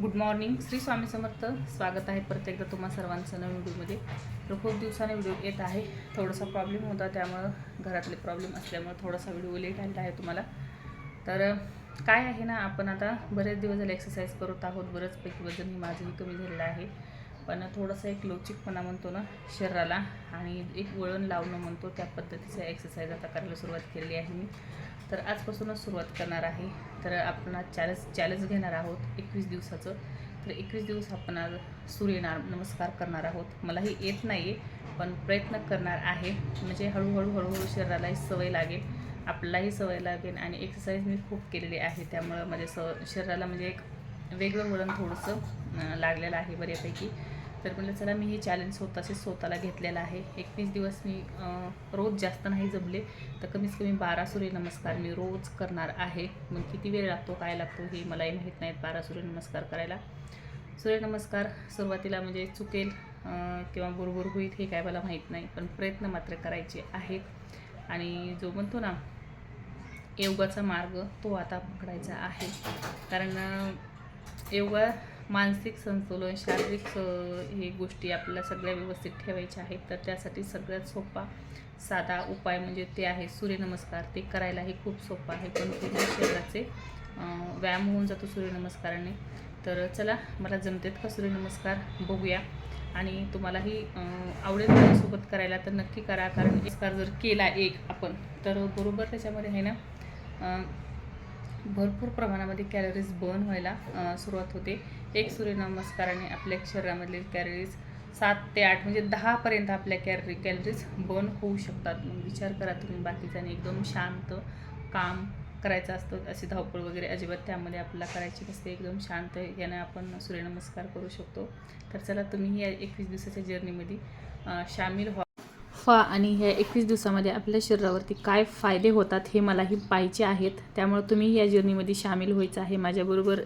Good morning Shri Swami Samarth स्वागत आहे परत एकदा तुम्हा सर्वांचं नवीन व्हिडिओमध्ये. तर खूप दिवसाने व्हिडिओ येत आहे. थोडासा प्रॉब्लेम होता त्यामुळं घरातले प्रॉब्लेम असल्यामुळं थोडासा व्हिडिओ लेट आलेला आहे तुम्हाला. तर काय आहे ना आपण आता बरेच दिवस झाले एक्सरसाइज करत आहोत. बरंचपैकी वजनही माझंही कमी झालेलं आहे. पण थोडंसं एक लवचिकपणा म्हणतो ना शरीराला आणि एक वळण लावणं म्हणतो त्या पद्धतीचा एक्सरसाइज आता करायला सुरुवात केलेली आहे मी. तर आजपासूनच सुरुवात करणार आहे. तर आपण आज चॅलेंज चॅलेंज घेणार आहोत एकवीस दिवसाचं. तर एकवीस दिवस आपण आज सूर्यना नमस्कार करणार आहोत. मलाही येत नाही आहे पण प्रयत्न करणार आहे. म्हणजे हळूहळू हळूहळू शरीरालाही सवय लागेल. आपल्यालाही सवय लागेल आणि एक्सरसाइज मी खूप केलेली आहे. त्यामुळं माझ्या स शरीराला म्हणजे एक वेगळं वळण थोडंसं लागलेलं आहे बऱ्यापैकी. तर म्हटलं चला मी हे चॅलेंज स्वतःचे स्वतःला घेतलेलं आहे. एकवीस दिवस मी रोज जास्त नाही जमले तर कमीत कमी बारा सूर्यनमस्कार मी रोज करणार आहे. मग किती वेळ लागतो काय लागतो हे मलाही माहीत नाहीत बारा सूर्यनमस्कार करायला. सूर्यनमस्कार सुरुवातीला म्हणजे चुकेल किंवा बरोबर होईल हे काय मला माहीत नाही पण प्रयत्न मात्र करायचे आहेत. आणि जो म्हणतो ना योगाचा मार्ग तो आता पकडायचा आहे. कारण एवढा मानसिक संतुलन शारीरिक स- हे गोष्टी आपल्याला सगळ्या व्यवस्थित ठेवायच्या आहेत तर त्यासाठी सगळ्यात सोपा साधा उपाय म्हणजे ते आहे सूर्यनमस्कार. ते करायलाही खूप सोपं आहे पण पूर्ण शरीराचे व्यायाम होऊन जातो सूर्यनमस्काराने. तर चला मला जमतेत का सूर्यनमस्कार बघूया. आणि तुम्हालाही आवडेल माझ्यासोबत करायला तर नक्की करा कारण नमस्कार जर केला एक आपण तर बरोबर त्याच्यामध्ये आहे ना भरपूर प्रमाणामध्ये कॅलरीज बर्न व्हायला सुरुवात होते. एक सूर्यनमस्काराने आपल्या शरीरामधले कॅलरीज सात ते आठ म्हणजे दहापर्यंत आपल्या कॅलरी कॅलरीज बर्न होऊ शकतात. मग विचार करा तुम्ही बाकीच्याने एकदम शांत काम करायचं असतं अशी धावपळ वगैरे अजिबात त्यामध्ये आपल्याला करायची नसते. एकदम शांत याने आपण सूर्यनमस्कार करू शकतो. तर चला तुम्ही या एकवीस दिवसाच्या जर्नीमध्ये सामील व्हा. अफवा आणि ह्या एकवीस दिवसामध्ये आपल्या शरीरावरती काय फायदे होतात हे मलाही पाहिजे आहेत. त्यामुळे तुम्ही या जर्नीमध्ये सामील व्हायचं आहे. माझ्याबरोबर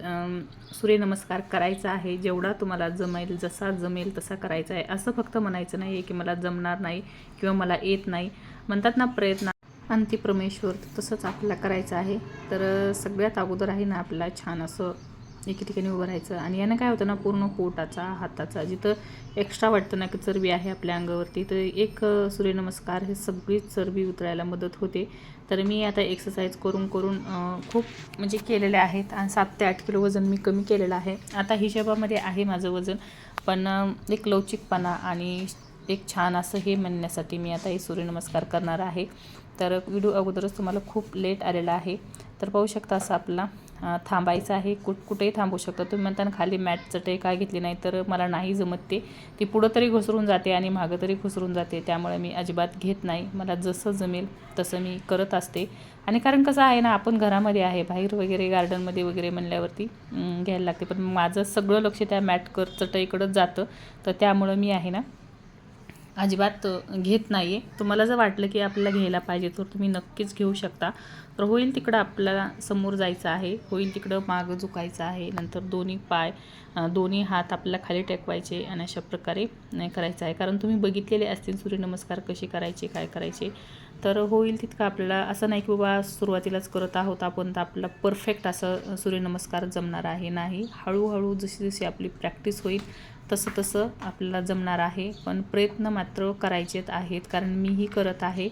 सूर्यनमस्कार करायचा आहे. जेवढा तुम्हाला जमेल जसा जमेल तसा करायचा आहे. असं फक्त म्हणायचं नाही आहे की मला जमणार नाही किंवा मला येत नाही. म्हणतात ना प्रयत्न अंती परमेश्वर तसंच आपल्याला करायचं आहे. तर सगळ्यात अगोदर आहे ना आपल्याला छान असं एके ठिकाणी उभं राहायचं. आणि यानं काय होतं ना पूर्ण पोटाचा हाताचा जिथं एक्स्ट्रा वाटतं ना की चरबी आहे आपल्या अंगावरती तर एक सूर्यनमस्कार हे सगळी चरबी उतरायला मदत होते. तर मी आता एक्सरसाइज करून करून खूप म्हणजे केलेले आहेत. आणि सात ते आठ किलो वजन मी कमी केलेलं आहे. आता हिशोबामध्ये आहे माझं वजन पण एक लवचिकपणा आणि एक छान असं हे म्हणण्यासाठी मी आता हे सूर्यनमस्कार करणार आहे. तर व्हिडिओ अगोदरच तुम्हाला खूप लेट आलेला आहे. तर पाहू शकता असं आपला थांबायचं आहे. कुठ कुठेही थांबू शकता. तुम्ही म्हणताना खाली मॅट चटई काय घेतली नाही तर मला नाही जमत ते. ती पुढं तरी घसरून जाते आणि मागं तरी घसरून जाते. त्यामुळे मी अजिबात घेत नाही. मला जसं जमेल तसं मी करत असते. आणि कारण कसं आहे ना आपण घरामध्ये आहे. बाहेर वगैरे गार्डनमध्ये वगैरे म्हणल्यावरती घ्यायला लागते. पण माझं सगळं लक्ष त्या मॅटकर चटईकडंच जातं. तर त्यामुळं मी आहे ना अजिबात घेत नाही आहे तुम्हाला जर वाटलं की आपल्याला घ्यायला पाहिजे तर तुम्ही नक्कीच घेऊ शकता. तर होईल तिकडं आपल्याला समोर जायचं आहे. होईल तिकडं मागं झुकायचं आहे. नंतर दोन्ही पाय दोन्ही हात आपल्याला खाली टेकवायचे आणि अशा प्रकारे नाही करायचं आहे. कारण तुम्ही बघितलेले असतील सूर्यनमस्कार कसे करायचे काय करायचे. तर होईल तितकं आपल्याला असं नाही की बाबा सुरुवातीलाच करत आहोत आपण तर आपला परफेक्ट असं सूर्यनमस्कार जमणार आहे नाही. हळूहळू जशी जशी आपली प्रॅक्टिस होईल तसं तसं आपल्याला जमणार आहे. पण प्रयत्न मात्र करायचेच आहेत कारण मीही करत आहे.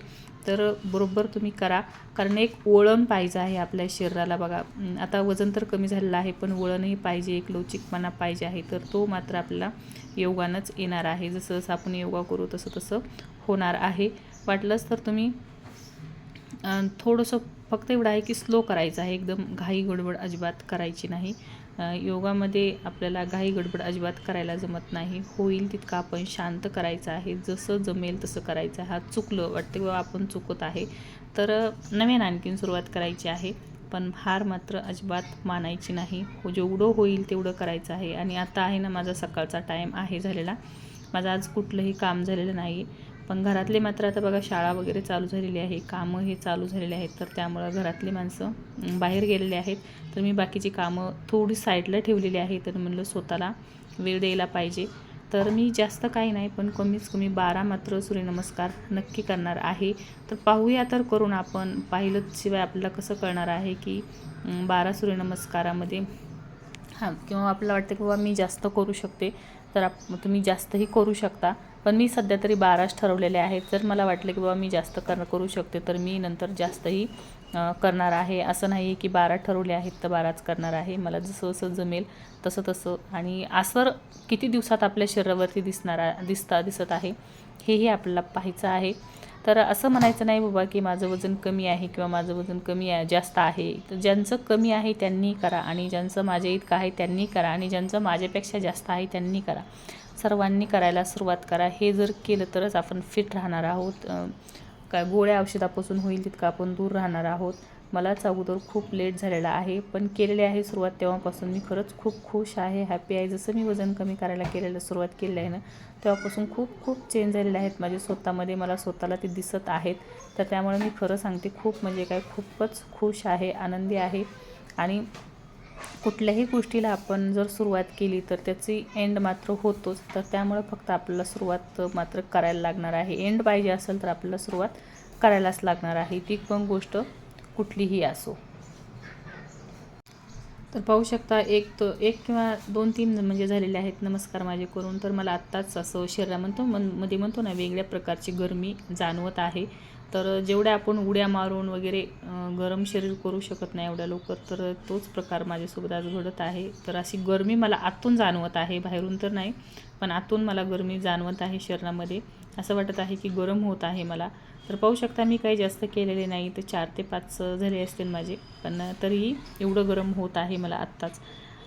तर बरोबर तुम्ही करा कारण एक वळण पाहिजे आहे आपल्या शरीराला बघा. आता वजन तर कमी झालेलं आहे पण वळणही पाहिजे एक लवचिकपणा पाहिजे आहे तर तो मात्र आपल्याला योगानंच येणार आहे. जसं जसं आपण योगा करू तसं तसं होणार आहे. वाटलंच तर तुम्ही थोडंसं फक्त एवढं आहे की स्लो करायचं आहे. एकदम घाई गडबड अजिबात करायची नाही. योगामध्ये आपल्याला घाई गडबड अजिबात करायला जमत नाही. होईल तितकं आपण शांत करायचं आहे. जसं जमेल तसं करायचं आहे. हा चुकलं वाटतं किंवा आपण चुकत आहे तर नवीन आणखीन सुरुवात करायची आहे. पण हार मात्र अजिबात मानायची नाही. हो जेवढं होईल तेवढं करायचं आहे. आणि आता आहे ना माझा सकाळचा टाईम आहे झालेला. माझं आज कुठलंही काम झालेलं नाही. पण घरातले मात्र आता बघा शाळा वगैरे चालू झालेली आहे कामं हे चालू झालेले आहेत तर त्यामुळं घरातली माणसं बाहेर गेलेले आहेत. तर मी बाकीची कामं थोडी साईडला ठेवलेली आहे तर म्हणलं स्वतःला वेळ द्यायला पाहिजे. तर मी जास्त काही नाही पण कमीच कमी बारा मात्र सूर्यनमस्कार नक्की करणार आहे. तर पाहूया तर करून आपण. पाहिलं शिवाय आपल्याला कसं कळणार आहे की बारा सूर्यनमस्कारामध्ये हां किंवा आपल्याला वाटतं की बाबा मी जास्त करू शकते. तर आप तुम्ही जास्तही करू शकता. पण मी सध्या तरी बाराच ठरवलेले आहेत. जर मला वाटलं की बाबा मी जास्त कर करू शकते तर मी नंतर जास्तही करणार आहे. असं नाही आहे की बारा ठरवले आहेत तर बाराच करणार आहे. मला जसं जसं जमेल तसं तसं आणि आसवर किती दिवसात आपल्या शरीरावरती दिसणार दिसता दिसत आहे हेही आपल्याला पाहायचं आहे. तर असं म्हणायचं नाही बाबा की माझं वजन कमी आहे किंवा माझं वजन कमी आहे जास्त आहे. तर ज्यांचं कमी आहे त्यांनी करा आणि ज्यांचं माझ्या इतकं आहे त्यांनी करा आणि ज्यांचं माझ्यापेक्षा जास्त आहे त्यांनी करा. सर्वांनी करायला सुरुवात करा. हे जर केलं तरच आपण फिट राहणार आहोत. काय गोळ्या औषधापासून होईल तितकं आपण दूर राहणार आहोत. मलाच अगोदर खूप लेट झालेला आहे पण केलेली आहे सुरुवात तेव्हापासून. मी खरंच खूप खुश आहे हॅपी आहे. जसं मी वजन कमी करायला केलेलं सुरुवात केलेली आहे ना तेव्हापासून खूप खूप चेंज झालेले आहेत माझे स्वतःमध्ये. मला स्वतःला ते दिसत आहेत. तर त्यामुळे मी खरं सांगते खूप म्हणजे काय खूपच खुश आहे आनंदी आहे. आणि कुठल्याही गोष्टीला आपण जर सुरुवात केली तर त्याची एंड मात्र होतोच. तर त्यामुळे फक्त आपल्याला सुरुवात मात्र करायला लागणार आहे. एंड पाहिजे असेल तर आपल्याला सुरुवात करायलाच लागणार आहे. ती पण गोष्ट कुठलीही असो. तर पाहू शकता एक तो एक किंवा दोन तीन म्हणजे झालेले आहेत. नमस्कार माझे करून. तर मला आत्ताच असं शरीरा म्हणतो मनमध्ये म्हणतो ना वेगळ्या प्रकारची गरमी जाणवत आहे. तर जेवढ्या आपण उड्या मारून वगैरे गरम शरीर करू शकत नाही एवढ्या लवकर तर तोच प्रकार माझ्यासोबत आज घडत आहे. तर अशी गरमी मला आतून जाणवत आहे बाहेरून तर नाही पण आतून मला गरमी जाणवत आहे शरीरामध्ये. असं वाटत आहे की गरम होत आहे मला. तर पाहू शकता मी काही जास्त केलेले नाही तर चार ते पाच झाले असतील माझे पण तरीही एवढं गरम होत आहे मला आत्ताच.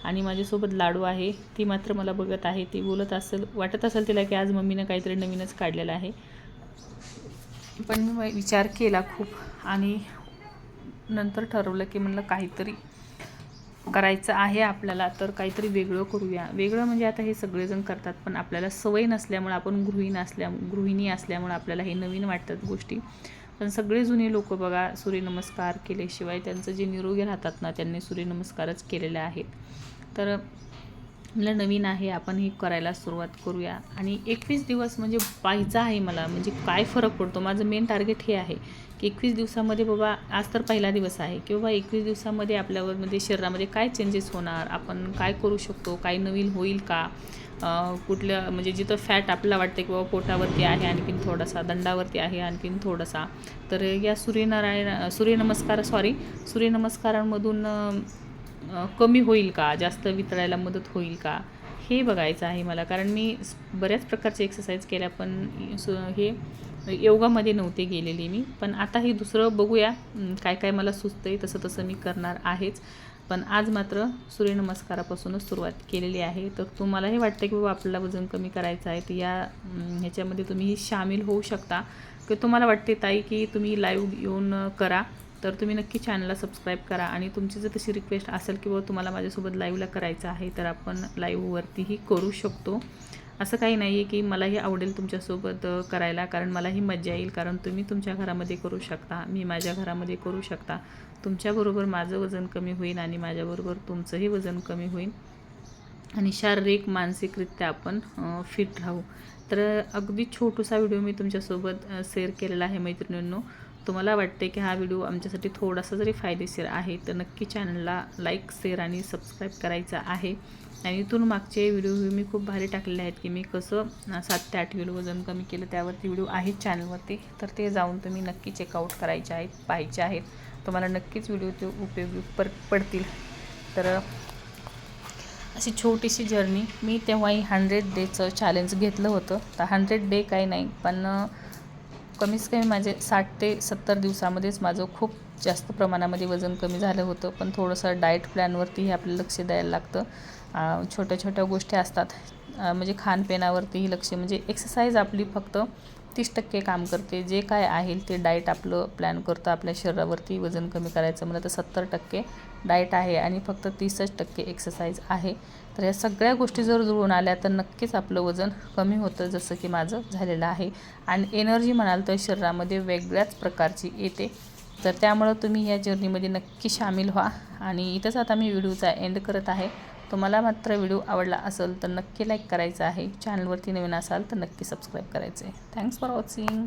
आणि माझ्यासोबत लाडू आहे ती मात्र मला बघत आहे ती बोलत असेल वाटत असेल तिला की आज मम्मीनं काहीतरी नवीनच काढलेलं आहे. पण मी विचार केला खूप आणि नंतर ठरवलं की म्हणलं काहीतरी करायचं आहे आपल्याला तर काहीतरी वेगळं करूया. वेगळं म्हणजे आता हे सगळेजण करतात पण आपल्याला सवय नसल्यामुळे आपण गृहिणी असल्या गृहिणी असल्यामुळे आपल्याला हे नवीन वाटतात गोष्टी. पण सगळे जुने लोक बघा सूर्यनमस्कार केल्याशिवाय त्यांचं जे निरोगी राहतात ना त्यांनी सूर्यनमस्कारच केलेले आहेत. तर मला नवीन आहे आपण हे करायला सुरुवात करूया. आणि एकवीस दिवस म्हणजे पाहायचा आहे मला म्हणजे काय फरक पडतो? माझं मेन टार्गेट हे आहे की एकवीस दिवसामध्ये बाबा आज तर पहिला दिवस आहे की बाबा एकवीस दिवसामध्ये आपल्यावर म्हणजे शरीरामध्ये काय चेंजेस होणार? आपण काय करू शकतो? काय नवीन होईल का? कुठल्या म्हणजे जिथं फॅट आपल्याला वाटतं की बाबा पोटावरती आहे आणखीन थोडासा दंडावरती आहे आणखीन थोडासा. तर या सूर्यनारायण सूर्यनमस्कार सॉरी सूर्यनमस्कारांमधून कमी होईल का? जास्त वितळायला मदत होईल का? हे बघायचं आहे मला. कारण मी बऱ्याच प्रकारचे एक्सरसाइज केल्या पण सु- हे योगामध्ये नव्हते गेलेली मी. पण आता हे दुसरं बघूया. काय काय मला सुचतं आहे तसं तसं मी करणार आहेच. पण आज मात्र सूर्यनमस्कारापासूनच सुरुवात केलेली आहे. तर तुम्हाला हे वाटतं की बाबा आपल्याला वजन कमी करायचं आहे तर या ह्याच्यामध्ये तुम्ही सामील होऊ शकता. की तुम्हाला वाटते ताई की तुम्ही लाईव्ह येऊन करा. तर तुम्ही नक्की चॅनलला सबस्क्राईब करा. आणि तुमची जर तशी रिक्वेस्ट असेल की बाबा तुम्हाला माझ्यासोबत लाईव्हला करायचं आहे तर आपण लाईव्हवरतीही करू शकतो. असं काही नाही आहे की मलाही आवडेल तुमच्यासोबत करायला कारण मलाही मजा येईल कारण तुम्ही तुमच्या घरामध्ये करू शकता. मी माझ्या घरामध्ये करू शकता. तुमच्याबरोबर माझं वजन कमी होईल आणि माझ्याबरोबर तुमचंही वजन कमी होईल. आणि शारीरिक मानसिकरित्या आपण फिट राहू. तर अगदी छोटूसा व्हिडिओ मी तुमच्यासोबत शेअर केलेला आहे मैत्रिणींनो. तुम्हाला वाटते की हा व्हिडिओ आमच्यासाठी थोडासा जरी फायदेशीर आहे तर नक्की चॅनलला लाईक शेअर आणि सबस्क्राईब करायचा आहे. आणि इथून मागचे व्हिडिओ मी खूप भारी टाकलेले आहेत की मी कसं सात ते आठ किलो वजन कमी केलं त्यावरती व्हिडिओ आहेत चॅनलवरती तर ते जाऊन तुम्ही नक्की चेकआउट करायचे आहेत पाहायचे आहेत. तुम्हाला नक्कीच व्हिडिओ ते उपयोगी पर पडतील. तर अशी छोटीशी जर्नी मी तेव्हाही हंड्रेड डेचं चॅलेंज घेतलं होतं. तर हंड्रेड डे काही नाही पण कमीच कमीत कमी माझे साठ ते सत्तर दिवसामध्येच माझं खूप जास्त प्रमाणामध्ये वजन कमी झालं होतं. पण थोडंसं डाएट प्लॅनवरतीही आपलं लक्ष द्यायला लागतं. छोट्या छोट्या गोष्टी असतात. म्हणजे खानपिनावरतीही लक्ष. म्हणजे एक्सरसाइज आपली फक्त तीस टक्के काम करते. जे काय आहे ते डाएट आपलं प्लॅन करतं. आपल्या शरीरावरती वजन कमी करायचं म्हणलं तर सत्तर टक्के. डाएट आहे आणि फक्त तीसच टक्के एक्सरसाइज आहे. तर या सगळ्या गोष्टी जर जुळून आल्या तर नक्कीच आपलं वजन कमी होतं जसं की माझं झालेलं आहे. आणि एनर्जी म्हणाल तर शरीरामध्ये वेगळ्याच प्रकारची येते. तर त्यामुळं तुम्ही या जर्नीमध्ये नक्की सामील व्हा. आणि इथंच आता मी व्हिडिओचा एंड करत आहे. तुम्हाला मात्र व्हिडिओ आवडला असेल तर नक्की लाईक करायचं आहे. चॅनलवरती नवीन असाल तर नक्की सबस्क्राईब करायचं आहे थँक्स फॉर वॉचिंग